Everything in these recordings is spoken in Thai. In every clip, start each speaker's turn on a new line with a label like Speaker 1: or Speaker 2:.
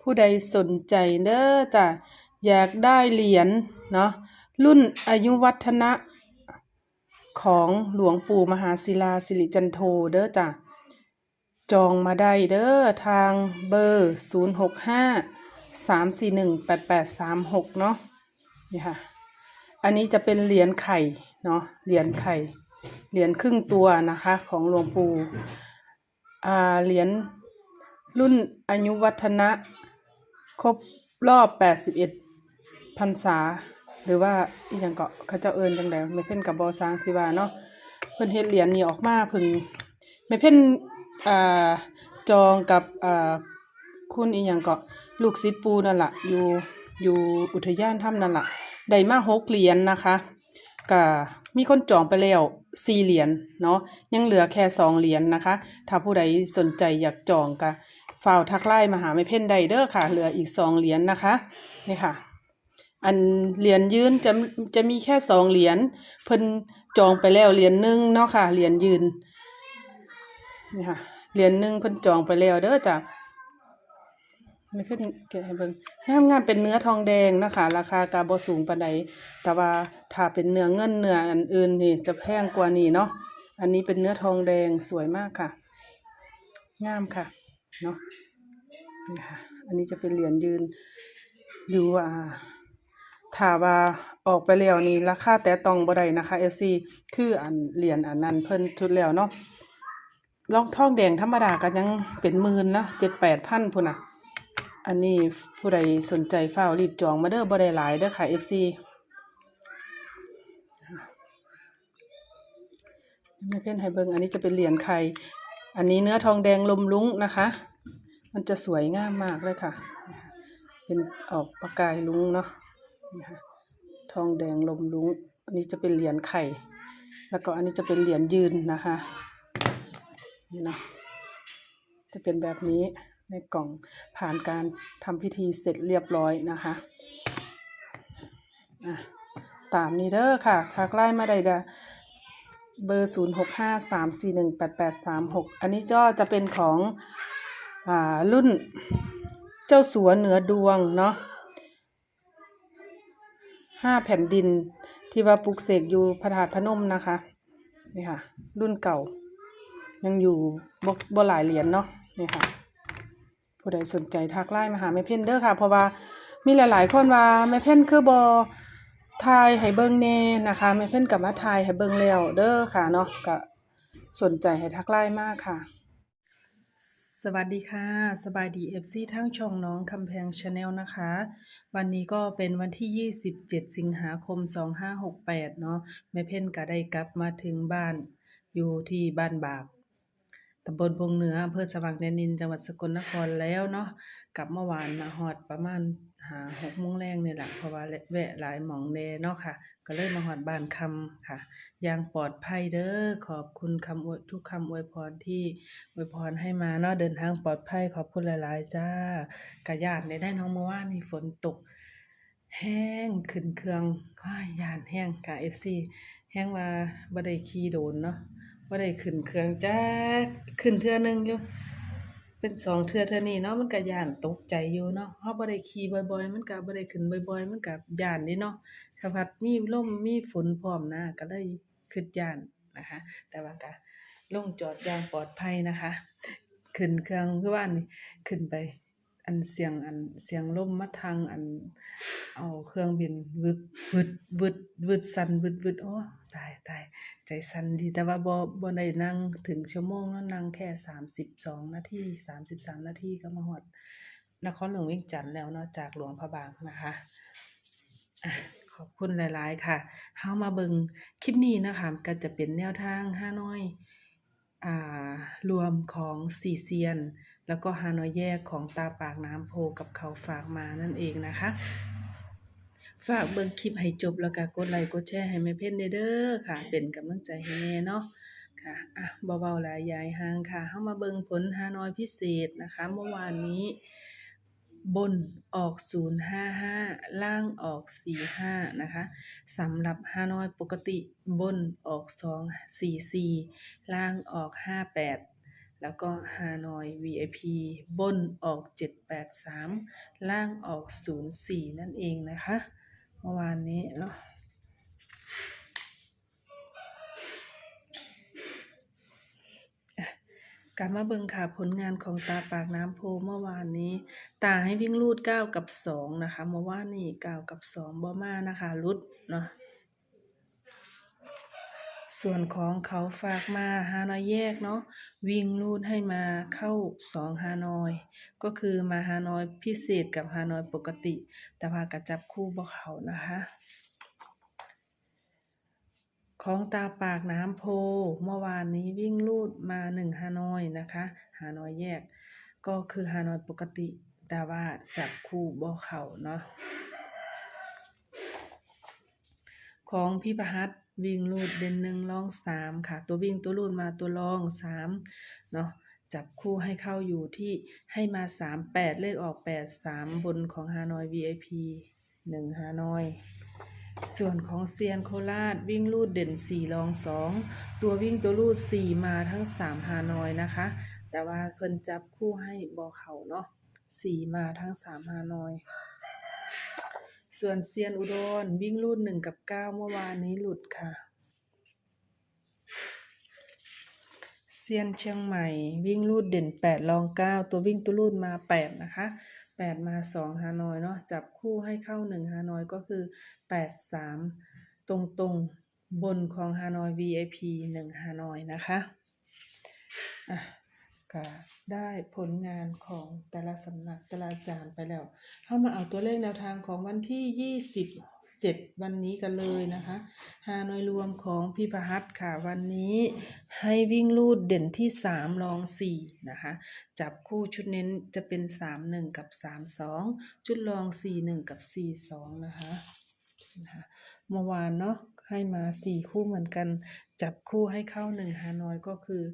Speaker 1: ผู้ใดสนใจเด้อจ้ะอยากได้เหรียญเนาะรุ่นอายุวัฒนะของหลวงปู่มหาศิลาสิริจันโทเด้อจ้ะจองมาได้เด้อทางเบอร์ 0 6 5 3 4 1 8 8 3 6 เนาะนี่ค่ะ อันนี้จะเป็นเหรียญไข่เนาะเหรียญไข่ เหรียญครึ่งตัวนะคะ ของหลวงปู่อ่าเหรียญ รุ่นอายุวัฒนะ ครบรอบ 81พรรษา หรือว่าอีหยังก็เขาเจ้าเอิญจังไดไม่เพ่นกับบอสางสิวาเนาะเพิ่นเฮ็ดเหรียญนี้ออกมาพิ่งไม่เพ่นอ่าจองกับอ่าคุณอีหยังเก็ลูกศิษย์ปูนั่นล่ะอยู่อยู่อุทยานถ้ำนั่นล่ะได้มาหกเหรียญนะคะก็มีคนจองไปแล้วสี่เหรียญเนาะยังเหลือแค่สองเหรียญนะคะ ถ้าผู้ใดสนใจอยากจองก็ ฝ่าวทักไล่มาหาไม่เพ่นไดเด้อค่ะ เหลืออีกสองเหรียญนะคะนี่ค่ะ อันเหรียญยืนจะจะมีแค่สองเหรียญเพิ่นจองไปแล้วเหรียญหนึ่งเนาะค่ะเหรียญยืนนี่ค่ะเหรียญหนึ่งเพิ่นจองไปแล้วเด้อจ้ะไม่ขึ้นแกะให้เบิ่งงามงามเป็นเนื้อทองแดงนะคะ ราคากาบ่สูงปานใดแต่ว่าถ้าเป็นเนื้อเงินเนื้ออันอื่นนี่จะแพงกว่านี้เนาะอันนี้เป็นเนื้อทองแดงสวยมากค่ะ งามค่ะ เนาะนี่ค่ะอันนี้จะเป็นเหรียญยืนอยู่อ่าถ้าว่าออกไปแล้วนี่ราคาแต่ตองบ่ได้นะคะ FC คืออันเหรียญอันนั้นเพิ่นชุดแล้วเนาะลองทองแดงธรรมดาก็ยังเป็นหมื่นนะเจ็ดแปดพันพุ่นน่ะ อันนี้ผู้ใดสนใจเฝ้ารีบจองมาเด้อบ่ได้หลายเด้อค่ะ FC ไม่เพ่นให้เบิ่งอันนี้จะเป็นเหรียญไข่ อันนี้เนื้อทองแดงลมลุ้งนะคะ มันจะสวยงามมากเลยค่ะ เป็นออกประกายลุ้งเนาะนี่ค่ะทองแดงลมลุ้ง อันนี้จะเป็นเหรียญไข่ แล้วก็อันนี้จะเป็นเหรียญยืนนะคะนี่นะจะเป็นแบบนี้ในกล่องผ่านการทำพิธีเสร็จเรียบร้อยนะคะอะตามนี้เด้อค่ะทักไล่มาได้เด้อ เบอร์ศูนย์หกห้าสามสี่หนึ่งแปดแปดสามหกอันนี้ก็จะเป็นของอ่ารุ่นเจ้าสัวเหนือดวงเนาะห้าแผ่นดินที่ว่าปลูกเสกอยู่พระธาตุพนมนะคะนี่ค่ะ รุ่นเก่า ยังอยู่บ่บ่หลายเหรียญเนาะนี่ค่ะ ผู้ใดสนใจทักไลน์มาหาแม่เพ่นเด้อค่ะ เพราะว่ามีหลาย ๆ คนว่าแม่เพ่นคือบอ ทายให้เบิ่งแน่นะคะแม่เพ่นกลับมาทายให้เบิ่งแล้วเด้อค่ะเนาะก็สนใจให้ทักไลน์มากค่ะ สวัสดีค่ะ สบายดี FC ทั้งช่องน้องคำแพงชาแนลนะคะ วันนี้ก็เป็นวันที่ 27 สิงหาคม 2568 เนาะแม่เพ่นก็ได้กลับมาถึงบ้านอยู่ที่บ้านบากตำบลพงเหนืออำเภอสว่างแดนดินจังหวัดสกลนครแล้วเนาะกลับเมื่อวานมาฮอดประมาณ หาหกโมงแรงนี่แหละเพราะว่าแวะหลายหมองแดเนาะค่ะ ก็เลยมาฮอดบ้านคำค่ะอย่างปลอดภัยเด้อขอบคุณคำอวยทุกคำอวยพรที่อวยพรให้มาเนาะเดินทางปลอดภัยขอบคุณหลาย ๆ จ้ากะยานได้ได้น้องเมื่อวานนี่ฝนตก แห้งขึ้นเครื่องอ้ายานแห้งกะ FC แห้งว่าบ่ได้ขี่โดนเนาะบ่ได้ขึ้นเครื่องจ้าขึ้นเทื่อหนึงอยู่ เป็นสองเทือเทือนี้เนาะมันก็ย่านตกใจอยู่เนาะเฮาบ่ได้ขี่บ่อยๆ มันก็บ่ได้ขึ้นบ่อยๆ มันก็ย่านเด้เนาะถ้าพัดมีลมมีฝนพร้อมนะก็เลยคิดย่านนะคะ แต่ว่าก็ลงจอดอย่างปลอดภัยนะคะ ขึ้นเครื่องคือว่านี่ขึ้นไป อันเสียงอันเสียงลมมาทางอัน เอาเครื่องบินวึดวึดวึดวึดสั่นวึดวึดโอ้ ตายตายใจสั่นดีแต่ว่าบ่บ่ได้นั่งถึงชั่วโมงเนาะนั่งแค่32นาที33นาทีก็มาฮอดนครหลวงเวียงจันแล้วเนาะจากหลวงพระบางนะคะขอบคุณหลาย ๆ ค่ะเฮามาเบิงคลิปนี้นะคะก็จะเป็นแนวทางห้าน้อยอ่ารวมของสี่เซียน แล้วก็ฮานอยแยกของตาปากน้ำโพกับเขาฝากมานั่นเองนะคะ ฝากเบิ่งคลิปให้จบแล้วก็กดไลค์กดแชร์ให้แม่เพ่นเด้อค่ะ เป็นกำลังใจให้แม่เนาะค่ะอะเบาๆหลายยายห่างค่ะเข้ามาเบิ่งผลฮานอยพิเศษนะคะ เมื่อวานนี้ บนออก 055 ล่างออก 45 นะคะสำหรับฮานอยปกติบนออก 244 ล่างออก 58แล้วก็ฮานอย VIP บนออก 783 ล่างออก 04 นั่นเองนะคะ เมื่อวานนี้เนาะกลับมาเบิ่งค่ะผลงานของตาปากน้ำโพเมื่อวานนี้ ตาให้วิ่งลูดเก้ากับสองนะคะ เมื่อวานนี้เก้ากับสองบ่มานะคะลุดเนาะ ส่วนของเขาฝากมาฮานอยแยกเนาะวิ่งลูดให้มาเข้า2ฮานอย ก็คือมาฮานอยพิเศษกับฮานอยปกติ แต่ว่ากระจับคู่บ่เขานะคะ ของตาปากน้ำโพ เมื่อวานนี้วิ่งลูดมาหนึ่งฮานอยนะคะฮานอยแยก ก็คือฮานอยปกติ แต่ว่าจับคู่บ่เขาเนาะของพี่ประหัต วิ่งลูดเด่นหนึ่งรองสามค่ะ ตัววิ่งตัวลูดมาตัวรองสามเนาะจับคู่ให้เข้าอยู่ที่ให้มาสามแปดเลขออกแปดสามบนของฮานอย VIP หนึ่งฮานอย ส่วนของเซียนโคราชวิ่งลูดเด่นสี่รองสองตัววิ่งตัวลูดสี่มาทั้งสามฮานอยนะคะ แต่ว่าเพิ่นจับคู่ให้บอเขาเนาะสี่มาทั้งสามฮานอย ส่วนเซียนอุดรวิ่งลูดหนึ่งกับเก้าเมื่อวานนี้หลุดค่ะ เซียนเชียงใหม่ วิ่งลูดเด่นแปดรองเก้าตัววิ่งตัวลูดมาแปดนะคะแปดมาสองฮานอยเนาะจับคู่ให้เข้าหนึ่งฮานอยก็คือแปดสามตรงตรงบนของฮานอย VIP หนึ่งฮานอยนะคะอะก็ ได้ผลงานของแต่ละสำนักแต่ละอาจารย์ไปแล้ว เข้ามาเอาตัวเลขแนวทางของวันที่ยี่สิบเจ็ดวันนี้กันเลยนะคะฮานอยรวมของพี่ประหัตค่ะ วันนี้ให้วิ่งลูดเด่นที่สามรองสี่นะคะ จับคู่ชุดเน้นจะเป็นสามหนึ่งกับสามสองชุดรองสี่หนึ่งกับสี่สองนะคะนะคะเมื่อวานเนาะให้มาสี่คู่เหมือนกัน จับคู่ให้เข้าหนึ่งฮานอยก็คือ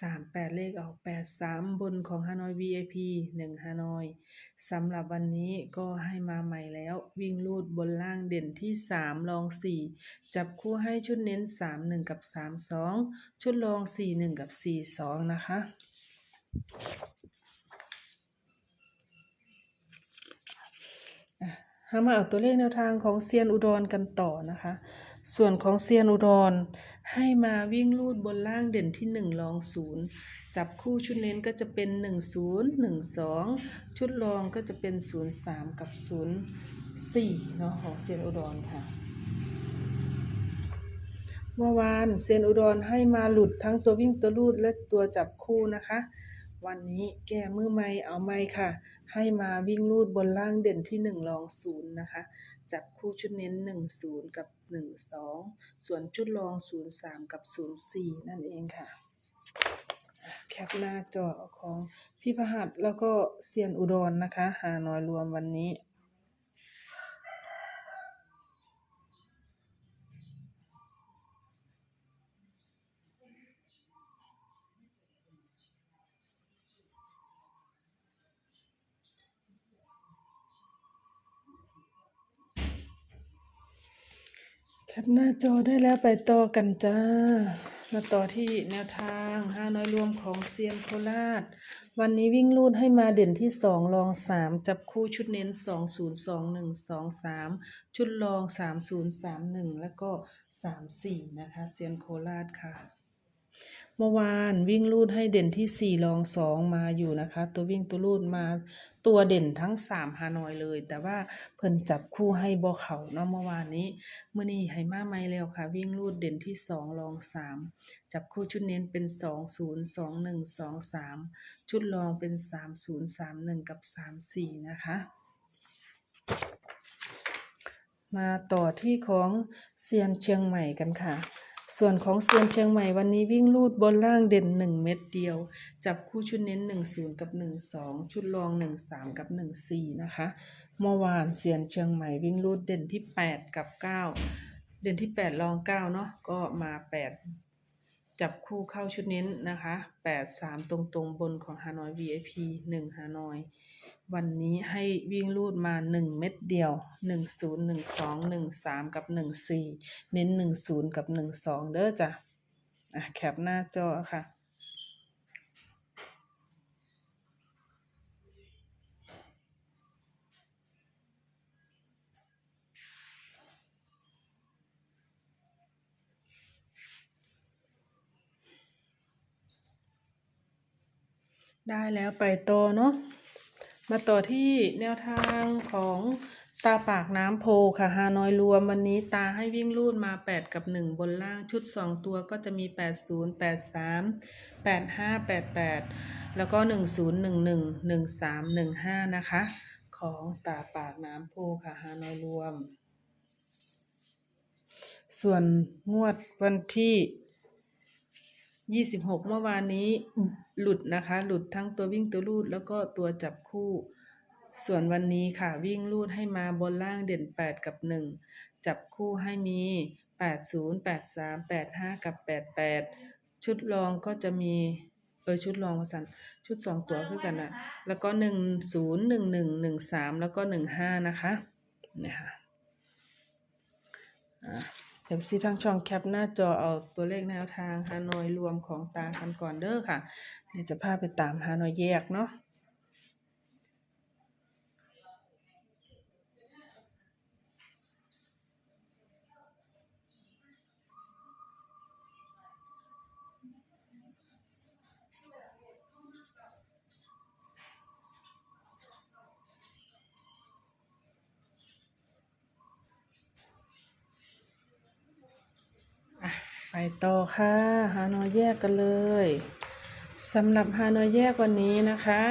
Speaker 1: สามแปดเลขออกแปดสามบนของฮานอย VIP หนึ่งฮานอยสำหรับวันนี้ก็ให้มาใหม่แล้ว วิ่งลูดบนล่างเด่นที่สามรองสี่จับคู่ให้ชุดเน้นสามหนึ่งกับสามสองชุดรองสี่หนึ่งกับสี่สองนะคะามาเอาตัวเลขแนวทางของเซียนอุดรกันต่อนะคะ ส่วนของเซียนอุดรให้มาวิ่งลูดบนล่างเด่นที่หนึ่งรองศูนย์จับคู่ชุดเน้นก็จะเป็นหนึ่งศูนย์หนึ่งสองชุดรองก็จะเป็นศูนย์สามกับศูนย์สี่เนาะของเซียนอุดรค่ะ เมื่อวานเซียนอุดรให้มาหลุดทั้งตัววิ่งตัวลูดและตัวจับคู่นะคะ วันนี้แก้มือไม่เอาไม่ค่ะ ให้มาวิ่งลูดบนล่างเด่นที่หนึ่งรองศูนย์นะคะ จับคู่ชุดเน้นหนึ่งศูนย์กับหนึ่งสองส่วนชุดรองศูนย์สามกับศูนย์สี่นั่นเองค่ะ แคปหน้าจอของพี่พหัสแล้วก็เซียนอุดรนะคะ หาน้อยรวมวันนี้ ปหน้าจอได้แล้วไปต่อกันจ้า มาต่อที่แนวทางห้าน้อยรวมของเซียนโคราช วันนี้วิ่งลูดให้มาเด่นที่สองรองสามจับคู่ชุดเน้นสองศูนย์สองหนึ่งสองสามชุดรองสามศูนย์สามหนึ่งแล้วก็สามสี่นะคะ เซียนโคราชค่ะ เมื่อวานวิ่งลูดให้เด่นที่สี่รองสองมาอยู่นะคะ ตัววิ่งตัวลูดมาตัวเด่นทั้งสามฮานอยเลย แต่ว่าเพิ่นจับคู่ให้บ่เขาเนาะเมื่อวานนี้เมื่อนี้ให้มาใหม่แล้วค่ะ วิ่งลูดเด่นที่สองรองสามจับคู่ชุดเน้นเป็นสองศูนย์สองหนึ่งสองสามชุดรองเป็นสามศูนย์สามหนึ่งกับสามสี่นะคะมาต่อที่ของเซียนเชียงใหม่กันค่ะ ส่วนของเซียนเชียงใหม่วันนี้วิ่งลูดบนล่างเด่นหนึ่งเม็ดเดียว จับคู่ชุดเน้นหนึ่งศูนย์กับหนึ่งสองชุดรองหนึ่งสามกับหนึ่งสี่นะคะ เมื่อวานเซียนเชียงใหม่วิ่งลูดเด่นที่แปดกับเก้าเด่นที่แปดรองเก้าเนาะก็มาแปดจับคู่เข้าชุดเน้นนะคะแปดสามตรงๆ บนของฮานอย VIP หนึ่งฮานอย วันนี้ให้วิ่งลูดมา 1 เม็ดเดียว 1 0 1 2 1 3 กับ 1 4 เน้น 1 0 กับ 1 2 เด้อจ้ะอะแคปหน้าจอค่ะ ได้แล้วไปโตเนาะ มาต่อที่แนวทางของตาปากน้ำโพค่ะฮานอยรวมวันนี้ตาให้วิ่งรูดมา 8 กับ 1 บนล่างชุด 2 ตัวก็จะมี 80 83 85 88 แล้วก็ 10 11 13 15 นะคะ ของตาปากน้ำโพค่ะฮานอยรวม ส่วนงวดวันที่ 26เมื่อวานนี้หลุดนะคะ หลุดทั้งตัววิ่งตัวลูดแล้วก็ตัวจับคู่ ส่วนวันนี้ค่ะวิ่งลูดให้มาบนล่างเด่น8กับ1จับคู่ให้มี80 83 85กับ88ชุดรองก็จะมีเออชุดรองมาสันชุด2ตัวคือกันนะแล้วก็10 11 13แล้วก็15นะคะเนี่ยค่ะอ่า เดี๋ยวซีทางช่องแคปหน้าจอเอาตัวเลขแนวทางฮานอยรวมของตากันก่อนเด้อค่ะเดี๋ยวจะพาไปตามฮานอยแยกเนาะ ต่อค่ะฮานอยแยกกันเลยสำหรับฮานอยแยกวันนี้นะคะ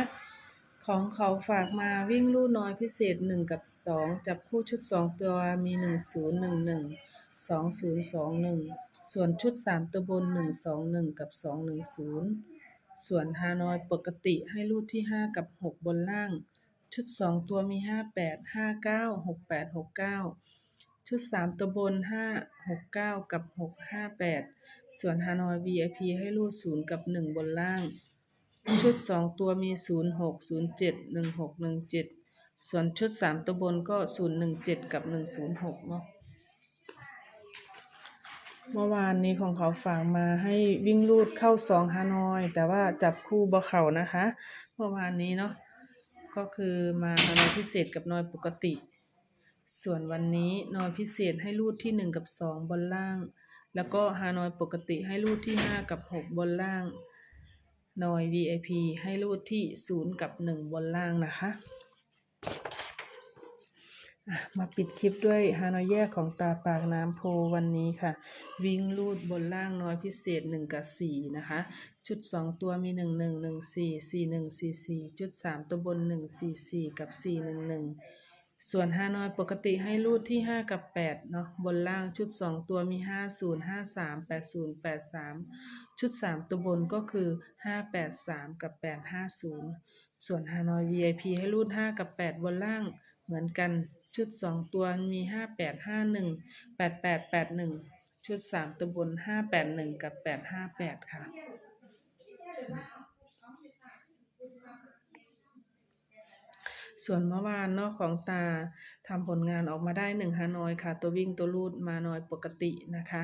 Speaker 1: ของเขาฝากมาวิ่งลู่น้อยพิเศษ 1 กับ 2 จับคู่ชุด 2 ตัวมี 1 0 1 1 2 0 2 1 ส่วนชุด 3 ตัวบน 1 2 1 กับ 2 1 0 ส่วนฮานอยปกติให้รูดที่ 5 กับ 6 บนล่าง ชุด 2 ตัวมี 58 59 68 69 ชุด3ตัวบน5 6 9กับ6 5 8ส่วนฮานอย VIP ให้รูด0กับ1บนล่าง ชุด2ตัวมี0 6 0 7 1 6 1 7ส่วนชุด3ตัวบนก็0 1 7กับ1 0 6เนาะเมื่อวานนี้ของเขาฝากมาให้วิ่งลูดเข้า2ฮานอย แต่ว่าจับคู่บ่เข้านะคะ เมื่อวานนี้เนาะก็คือมาฮานอยพิเศษกับนอยปกติ ส่วนวันนี้นอยพิเศษให้รูดที่ 1 กับ 2 บนล่าง แล้วก็ฮานอยปกติให้รูดที่ 5 กับ 6 บนล่างนอย VIP ให้รูดที่ 0 กับ 1 บนล่างนะคะมาปิดคลิปด้วยฮานอยแยกของตาปากน้ำโพวันนี้ค่ะ วิ่งลูดบนล่างน้อยพิเศษ 1 กับ 4 นะคะ ชุด 2 ตัวมี 1 1 1 4 4 1 4 4 จุด 3 ตัวบน 1 4 4 กับ 4 1 1 ส่วนฮานอยปกติให้รูดที่ 5 กับ 8 เนาะบนล่างชุด 2 ตัวมี 5 0 5 3 8 0 8 3 ชุด 3 ตัวบนก็คือ 5 8 3 กับ 8 5 0 ส่วนฮานอย VIP ให้รูด 5 กับ 8 บนล่างเหมือนกันชุด 2 ตัวมี 5 8 5 1 8 8 8 1 ชุด 3 ตัวบน 5 8 1 กับ 8 5 8 ค่ะ ส่วนเมื่อวานเนาะของตาทำผลงานออกมาได้หนึ่งฮานอยค่ะ ตัววิ่งตัวลูดมาน้อยปกตินะคะ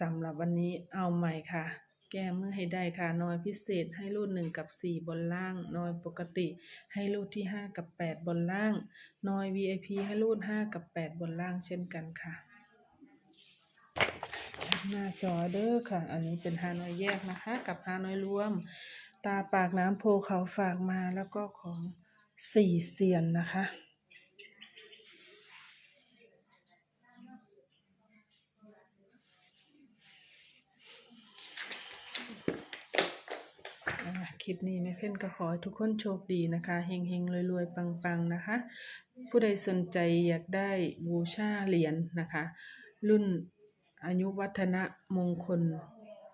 Speaker 1: สำหรับวันนี้เอาใหม่ค่ะ แก้เมื่อให้ได้ค่ะน้อยพิเศษให้รูดหนึ่งกับสี่บนล่าง น้อยปกติ ให้รูดที่ห้ากับแปดบนล่าง น้อย VIP ให้รูดห้ากับแปดบนล่างเช่นกันค่ะหน้าจอเด้อค่ะ อันนี้เป็นฮานอยแยกนะคะ กับฮานอยรวม ตาปากน้ำโพเขาฝากมาแล้วก็ของ สี่เซียนนะคะ คลิปนี้แม่เพ่นก็ขอให้ทุกคนโชคดีนะคะ เฮงเฮงรวยๆ ปังๆ นะคะ ผู้ใดสนใจอยากได้บูชาเหรียญนะคะ รุ่นอายุวัฒนะมงคล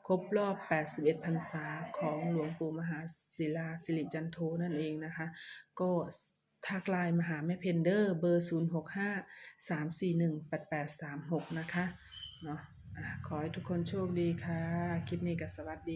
Speaker 1: ครบรอบ 81พรรษาของหลวงปู่มหาศิลาสิริจันโทนั่นเองนะคะ ก็ทักไลน์มาหาแม่เพนเดอร์เบอร์ 065 341 8836 นะคะเนาะอะขอให้ทุกคนโชคดีค่ะ คลิปนี้ก็สวัสดี